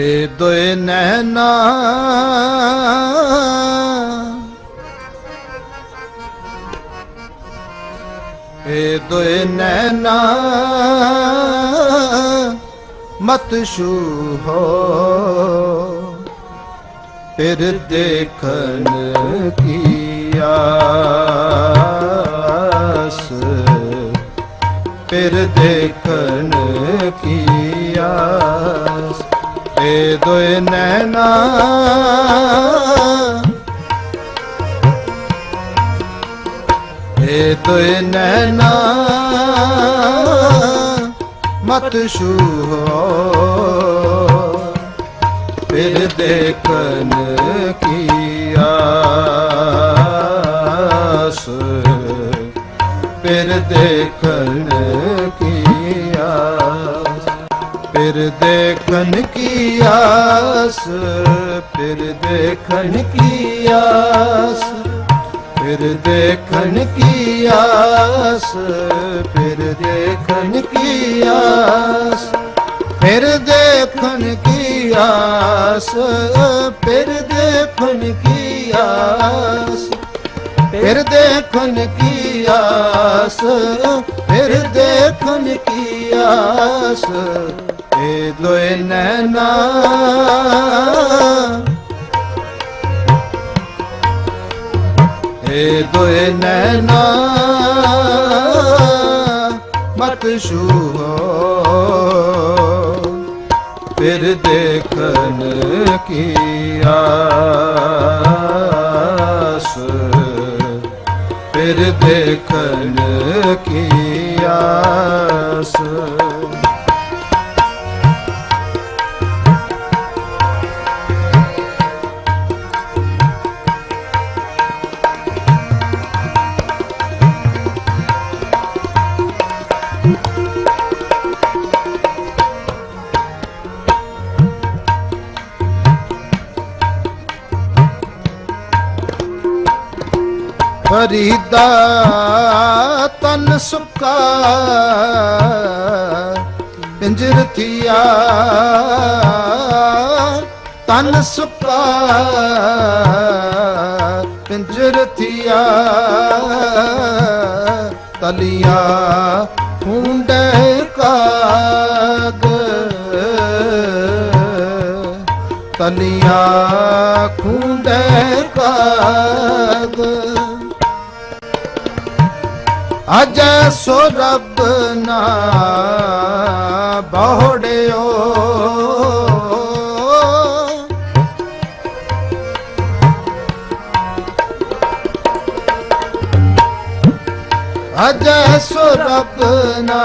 ਏ ਦੋਏ ਨੈਣਾ। ਏ ਦੋਏ ਨੈਣਾ। ਮਤ ਛੂਹੋ ਫਿਰ ਦੇਖਣ ਕੀ ਆਸ। ਫਿਰ ਦੇਖਣ ਦੋਏ ਨੈਣਾ। ਏ ਦੋਏ ਨੈਣਾ। ਮਤ ਛੂਹੋ। ਫਿਰ ਦੇਖਣ ਕੀ ਆਸ। ਫਿਰ ਦੇਖਣ ਫਿਰ ਦੇਖਣ ਕੀ ਆਸ ਫਿਰ ਦੇਖਣ ਕੀ ਆਸ ਫਿਰ ਦੇਖਣ ਕੀ ਆਸ ਫਿਰ ਦੇਖਣ ਕੀ ਆਸ ਫਿਰ ਦੇਖਣ ਕੀ ਆਸ ਫਿਰ ਦੇਖਣ ਕੀ ਆਸ ਫਿਰ ਦੇਖਣ ਕੀ ਆਸ ਫਿਰ ਦੇਖਣ ਕੀ ਆਸ ਦੋਏ ਨੈਣਾ। ਏ ਦੋਏ ਨੈਣਾ। ਮਤ ਛੂਹੋ, ਫਿਰ ਦੇਖਣ ਕੀ ਆਸ। ਫਿਰ ਦੇਖਣ ਕੀ ਆਸ। ਫਰੀਦਾ ਤਨ ਸੁਕਾ। ਪਿੰਜਰ ਥੀਆ, ਤਨ ਸੁਕਾ। ਪਿੰਜਰ ਥੀਆ, ਤਲੀਆਂ ਹੁੰਡੇ ਕਾਗ। ਤਲੀਆਂ ਖੁੰਡੇ ਕਾਗ। ਅਜੈ ਸੋ ਰੱਬ ਨਾ ਬਹੁੜਿਓ। ਅਜ ਸੋ ਰੱਬ ਨਾ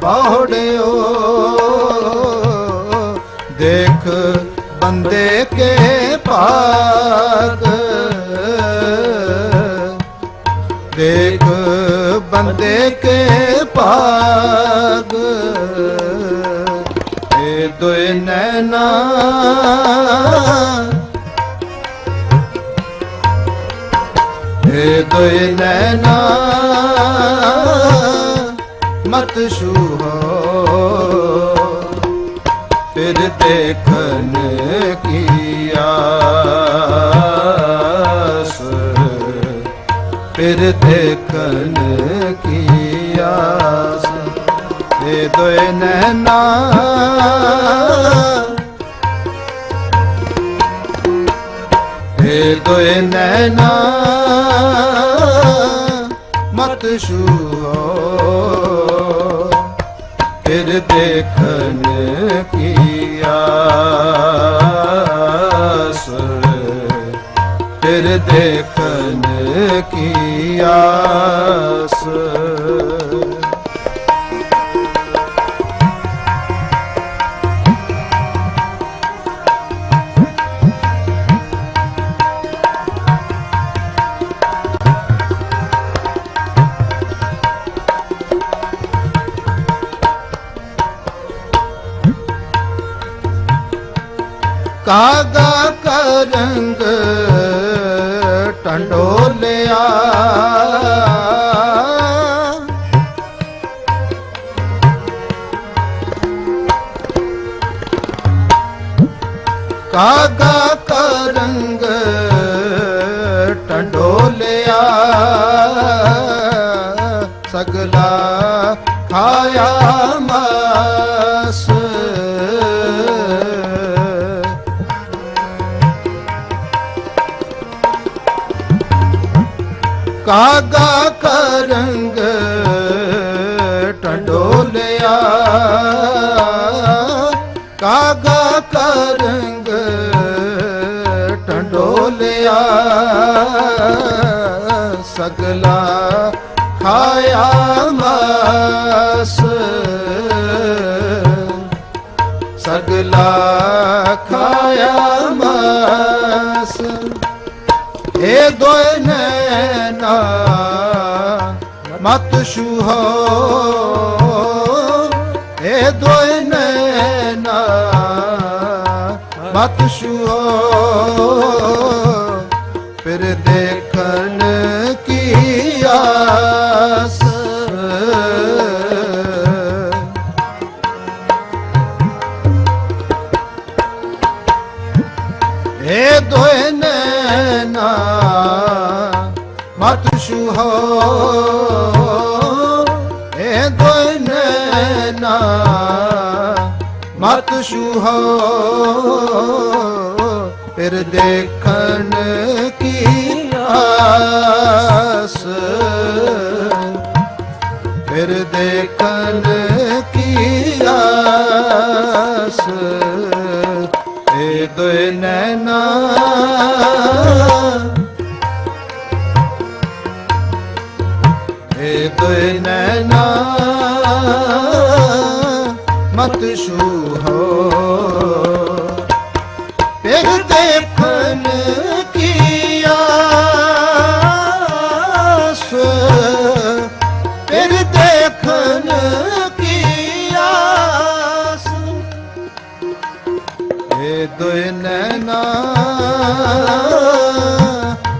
ਬਹੁੜਿਓ। ਦੇਖ ਬੰਦੇ ਕੇ ਭਾਗ ਜਾਂਦੇ ਕੇ ਭਾਗ। ਏ ਦੋਇ ਨੈਣਾ। ਏ ਦੋਇ ਨੈਣਾ। ਮਤ ਸ਼ੂਹੋ ਤੇਰੇ ਦੇਖਣ ਕੀ ਫਿਰ ਦੇਖਣ ਕੀ ਆਸ? ਇਹ ਦੋਏ ਨੈਣਾ। ਇਹ ਦੋਏ ਨੈਣਾ। ਮਤ ਛੂਹੋ। ਫਿਰ ਦੇਖਣ ਕੀ ਆਸ? ਫਿਰ ਦੇਖਣ ਕੀ ਆਸ? ਕਾਗਾ ਕਰੰਗ ਟੰਡੋਲਿਆ। ਕਾਗਾ ਤਰੰਗ ਟੰਡੋਲਿਆ। ਸਗਲਾ ਖਾਇਆ ਕਾਗਾ ਕਰੰਗ ਟੰਡੋਲਿਆ। ਕਾਗਾ ਕਰੰਗ ਟੰਡੋਲਿਆ। ਸਗਲਾ ਖਾਇਆ ਮਸ। ਸਗਲਾ ਖਾਇਆ ਮਸ। ਏ ਦੋਇ ਨੈਨਾ ਮਤ ਛੂਹੋ ਏ ਦੋਇ ਨੈਨਾ ਮਤ ਛੂਹੋ ਫਿਰ ਦੇਖ ਦੋਇ ਨੈਨਾ ਮਤ ਛੂਹੋ, ਫਿਰ ਦੇਖਣ ਕੀ ਆਸ। ਫਿਰ ਦੇਖਣ ਕੀ ਆਸ। ਏ ਦੋਇ ਨੈਨਾ ਏ ਦੋਇ ਨੈਨਾ ਮਤ ਛੂਹੋ। ਫਿਰ ਦੇਖਣ ਕੀ ਆਸ ਫਿਰ ਦੇਖਣ ਕੀ ਆਸ ਏ ਦੋਇ ਨੈਨਾ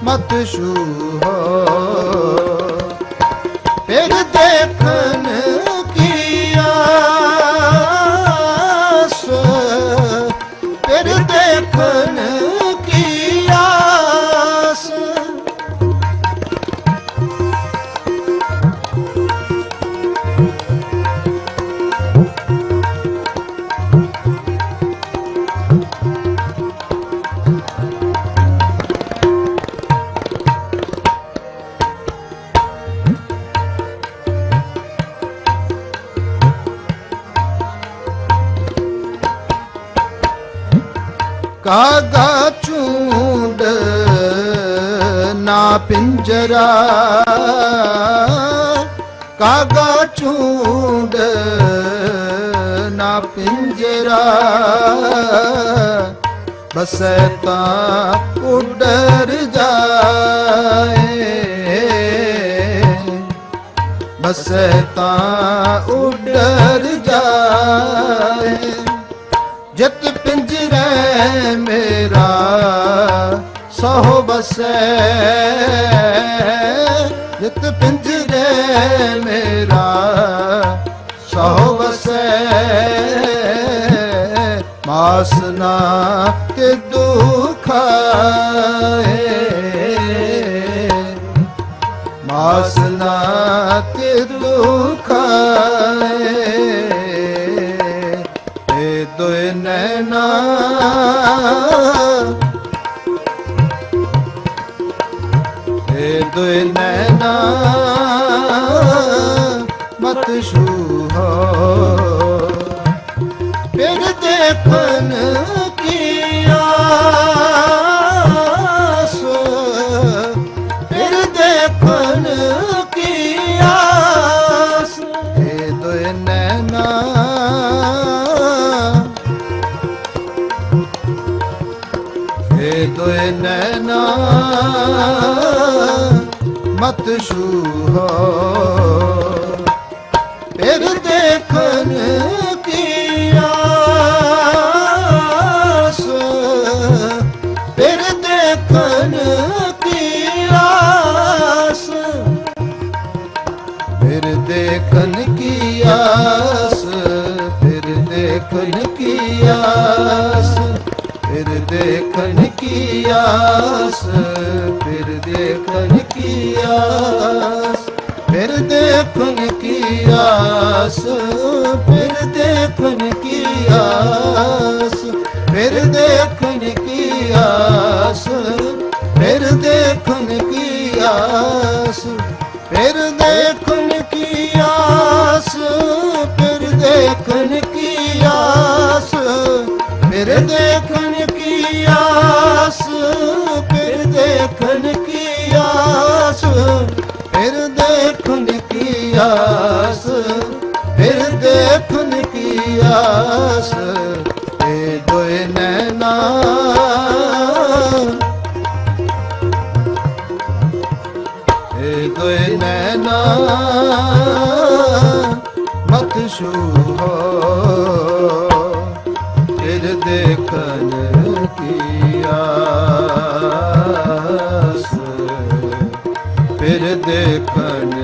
ਮਤ ਛੂਹੋ। ਦੇਖਣ ਕਾਗਾ ਚੂੰਡ ਨਾ ਪਿੰਜਰਾ। ਕਾਗਾ ਚੂੰਡ ਨਾ ਪਿੰਜਰਾ। ਬਸੈ ਤਾਂ ਉਡਰ ਜਾਏ। ਬਸੈ ਤਾਂ ਉਡਰ ਜਾਏ। ਜਿਤ ਪਿੰਜਰੇ ਮੇਰਾ ਸੋ ਬਸੈ। ਜਿਤ ਪਿੰਜਰੇ ਮੇਰਾ ਸੋ ਬਸੈ। ਮਾਸਨਾ ਤੇ ਦੁਖਾਏ ਮਾਸਨਾ ਤੇ ਦੁਖਾਏ ਮਤ ਛੂਹੋ ਫਿਰ ਦੇਖਣ ਕੀ ਆਸ। ਫਿਰ ਦੇਖਣ ਕੀ ਆਸ। ਏ ਦੋਇ ਨੈਨਾ ਏ ਦੋਇ ਨੈਨਾ ਮਤ ਛੂਹੋ ਫਿਰ ਦੇਖਣ ਕੀ ਆਸ? ਫਿਰ ਦੇਖਣ ਕੀ ਆਸ? ਫਿਰ ਦੇਖਣ ਕੀ ਆਸ? ਫਿਰ ਦੇਖਣ ਕੀ ਆਸ? ਫਿਰ ਦੇਖਣ ਕੀ ਆਸ? ਫਿਰ ਦੇਖਣ ਕੀ ਆਸ? ਫਿਰ ਦੇਖਣ ਕੀ ਆਸ ਫਿਰ ਦੇਖਣ ਕੀ ਆਸ ਫਿਰ ਦੇਖਣ ਕੀ ਆਸ ਫਿਰ ਦੇਖਣ ਕੀ ਆਸ ਇਹ ਦੋਏ ਨੈਣਾ। ਏ ਦੋਏ ਨੈਣਾ। ਮਤ ਛੂਹੋ ਫਿਰ ਦੇਖਣ ਕੀ ਆਸ? ਫਿਰ ਦੇਖਣ